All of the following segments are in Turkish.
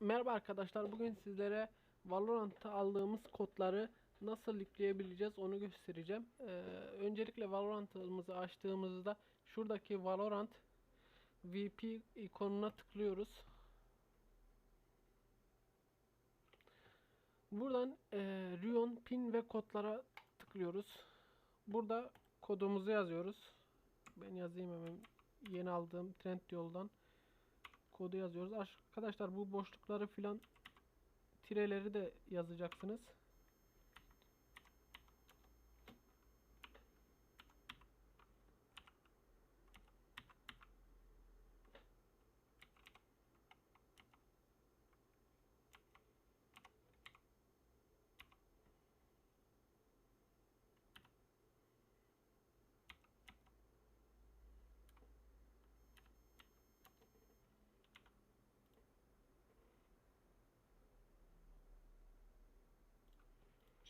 Merhaba arkadaşlar. Bugün sizlere Valorant'ta aldığımız kodları nasıl yükleyebileceğiz onu göstereceğim. Ee, öncelikle Valorant'ımızı açtığımızda şuradaki Valorant VP ikonuna tıklıyoruz. Buradan e, Rion pin ve kodlara tıklıyoruz. Burada kodumuzu yazıyoruz. Ben yazayım hemen yeni aldığım Trendyol'dan kodu yazıyoruz. Arkadaşlar bu boşlukları filan tireleri de yazacaksınız.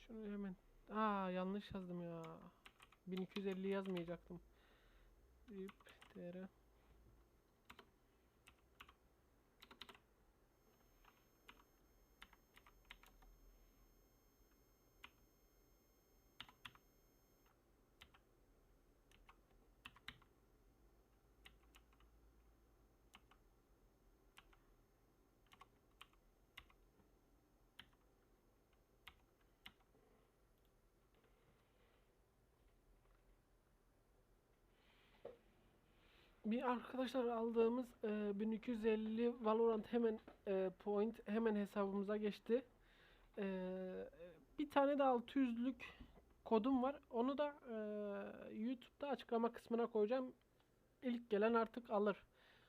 Şunu hemen. Aa yanlış yazdım ya. 1250 yazmayacaktım. Rip tr. Bir arkadaşlar aldığımız e, 1250 Valorant hemen e, point hemen hesabımıza geçti. E, bir tane de 600'lük kodum var. Onu da e, YouTube'da açıklama kısmına koyacağım. İlk gelen artık alır.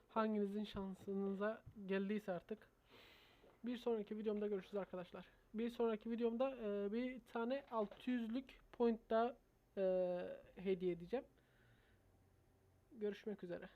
Hanginizin şansınıza geldiyse artık. Bir sonraki videomda görüşürüz arkadaşlar. Bir sonraki videomda e, bir tane 600'lük point daha e, hediye edeceğim. Görüşmek üzere.